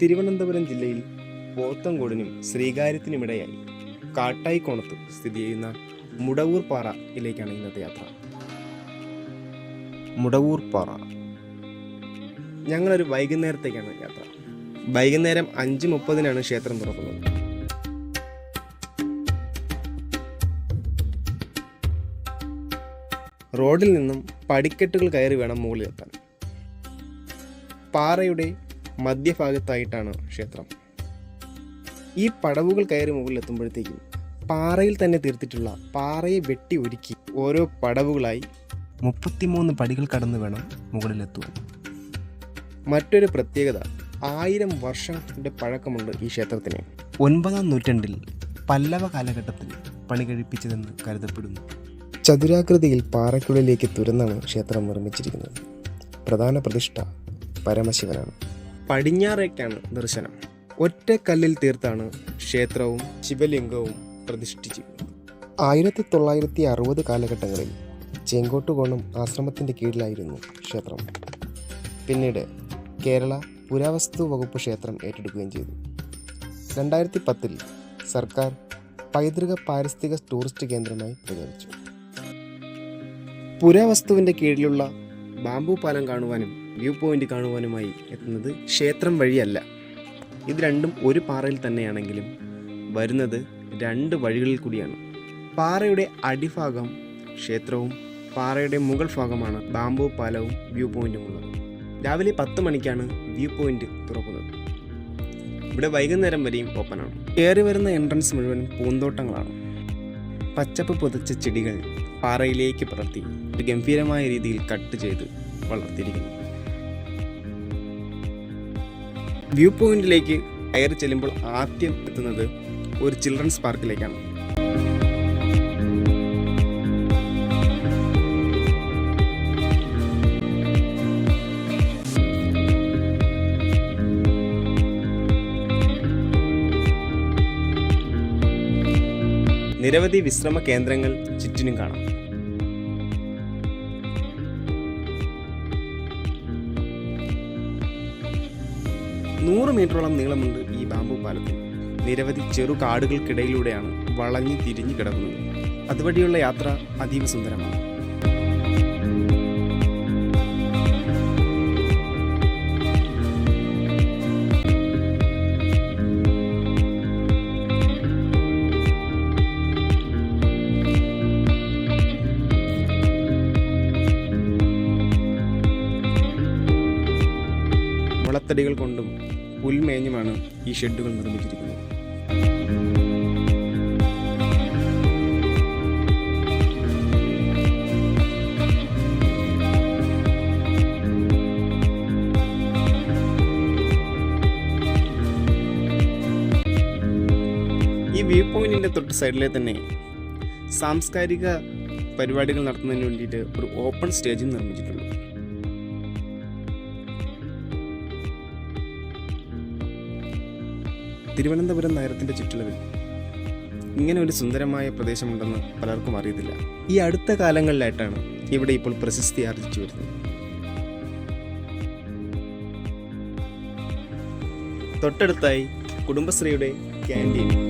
തിരുവനന്തപുരം ജില്ലയിൽ പോത്തങ്കോടിനും ശ്രീകാര്യത്തിനുമിടയായി കാട്ടായിക്കോണത്ത് സ്ഥിതി ചെയ്യുന്ന മുടവൂർ പാറയിലേക്കാണ് ഇന്നത്തെ യാത്ര. മുടവൂർ പാറ ഞങ്ങളൊരു വൈകുന്നേരത്തേക്കാണ് യാത്ര. വൈകുന്നേരം അഞ്ച് മുപ്പതിനാണ് ക്ഷേത്രം തുറക്കുന്നത്. റോഡിൽ നിന്നും പടിക്കെട്ടുകൾ കയറി വേണം മുകളിലെത്താൻ. പാറയുടെ മധ്യഭാഗത്തായിട്ടാണ് ക്ഷേത്രം. ഈ പടവുകൾ കയറി മുകളിൽ മുകളിലെത്തുമ്പോഴത്തേക്കും പാറയിൽ തന്നെ തീർത്തിട്ടുള്ള പാറയെ വെട്ടി ഒരുക്കി ഓരോ പടവുകളായി മുപ്പത്തിമൂന്ന് പടികൾ കടന്നു വേണം മുകളിലെത്തുവാൻ. മറ്റൊരു പ്രത്യേകത ആയിരം വർഷത്തിന്റെ പഴക്കമുണ്ട് ഈ ക്ഷേത്രത്തിന്. ഒൻപതാം നൂറ്റാണ്ടിൽ പല്ലവ കാലഘട്ടത്തിൽ പണി കഴിപ്പിച്ചതെന്ന് കരുതപ്പെടുന്നു. ചതുരാകൃതിയിൽ പാറയ്ക്കുള്ളിലേക്ക് തുരന്നാണ് ക്ഷേത്രം നിർമ്മിച്ചിരിക്കുന്നത്. പ്രധാന പ്രതിഷ്ഠ പരമശിവനാണ്. പടിഞ്ഞാറേക്കാണ് ദർശനം. ഒറ്റ കല്ലിൽ തീർത്താണ് ക്ഷേത്രവും ശിവലിംഗവും പ്രതിഷ്ഠിച്ചിരിക്കുന്നത്. ആയിരത്തി തൊള്ളായിരത്തി അറുപത് കാലഘട്ടങ്ങളിൽ ചെങ്കോട്ടുകോണം ആശ്രമത്തിന്റെ കീഴിലായിരുന്നു ക്ഷേത്രം. പിന്നീട് കേരള പുരാവസ്തു വകുപ്പ് ക്ഷേത്രം ഏറ്റെടുക്കുകയും ചെയ്തു. രണ്ടായിരത്തി പത്തിൽ സർക്കാർ പൈതൃക പാരിസ്ഥിതിക ടൂറിസ്റ്റ് കേന്ദ്രമായി പ്രഖ്യാപിച്ചു പുരാവസ്തുവിന്റെ കീഴിലുള്ള ബാംബു പാലം കാണുവാനും വ്യൂ പോയിന്റ് കാണുവാനുമായി എത്തുന്നത് ക്ഷേത്രം വഴിയല്ല. ഇത് രണ്ടും ഒരു പാറയിൽ തന്നെയാണെങ്കിലും വരുന്നത് രണ്ട് വഴികളിൽ കൂടിയാണ്. പാറയുടെ അടിഭാഗം ക്ഷേത്രവും പാറയുടെ മുകൾ ഭാഗമാണ് ബാംബു പാലവും വ്യൂ പോയിന്റും ഉള്ളത്. രാവിലെ പത്ത് മണിക്കാണ് വ്യൂ പോയിന്റ് തുറക്കുന്നത്. ഇവിടെ വൈകുന്നേരം വരെയും ഓപ്പണാണ് കയറി വരുന്ന എൻട്രൻസ് മുഴുവൻ പൂന്തോട്ടങ്ങളാണ്. പച്ചപ്പ് പുതച്ച ചെടികൾ പാറയിലേക്ക് ഒരു ഗംഭീരമായ രീതിയിൽ കട്ട് ചെയ്ത് വളർത്തിയിരിക്കുന്നു. വ്യൂ പോയിന്റിലേക്ക് കയറി ചെല്ലുമ്പോൾ ആദ്യം എത്തുന്നത് ഒരു ചിൽഡ്രൻസ് പാർക്കിലേക്കാണ്. നിരവധി വിശ്രമ കേന്ദ്രങ്ങൾ ചുറ്റിനും കാണാം. നൂറ് മീറ്ററോളം നീളമുണ്ട് ഈ ബാമ്പു പാലത്തിൽ. നിരവധി ചെറു കാടുകൾക്കിടയിലൂടെയാണ് വളഞ്ഞു തിരിഞ്ഞു കിടക്കുന്നത്. അതുവഴിയുള്ള യാത്ര അതീവ സുന്ദരമാണ്. മുളത്തടികൾ കൊണ്ടും പുൽമേഞ്ഞുമാണ് ഈ ഷെഡുകൾ നിർമ്മിച്ചിരിക്കുന്നത്. ഈ വ്യൂ പോയിന്റിന്റെ തൊട്ട് സൈഡിലെ തന്നെ സാംസ്കാരിക പരിപാടികൾ നടത്തുന്നതിന് വേണ്ടിയിട്ട് ഒരു ഓപ്പൺ സ്റ്റേജും നിർമ്മിച്ചിട്ടുണ്ട്. തിരുവനന്തപുരം നഗരത്തിന്റെ ചുറ്റളവിൽ ഇങ്ങനെ ഒരു സുന്ദരമായ പ്രദേശമുണ്ടെന്ന് പലർക്കും അറിയത്തില്ല. ഈ അടുത്ത കാലങ്ങളിലായിട്ടാണ് ഇവിടെ ഇപ്പോൾ പ്രശസ്തി ആർജിച്ചു വരുന്നത്. തൊട്ടടുത്തായി കുടുംബശ്രീയുടെ ക്യാന്റീൻ.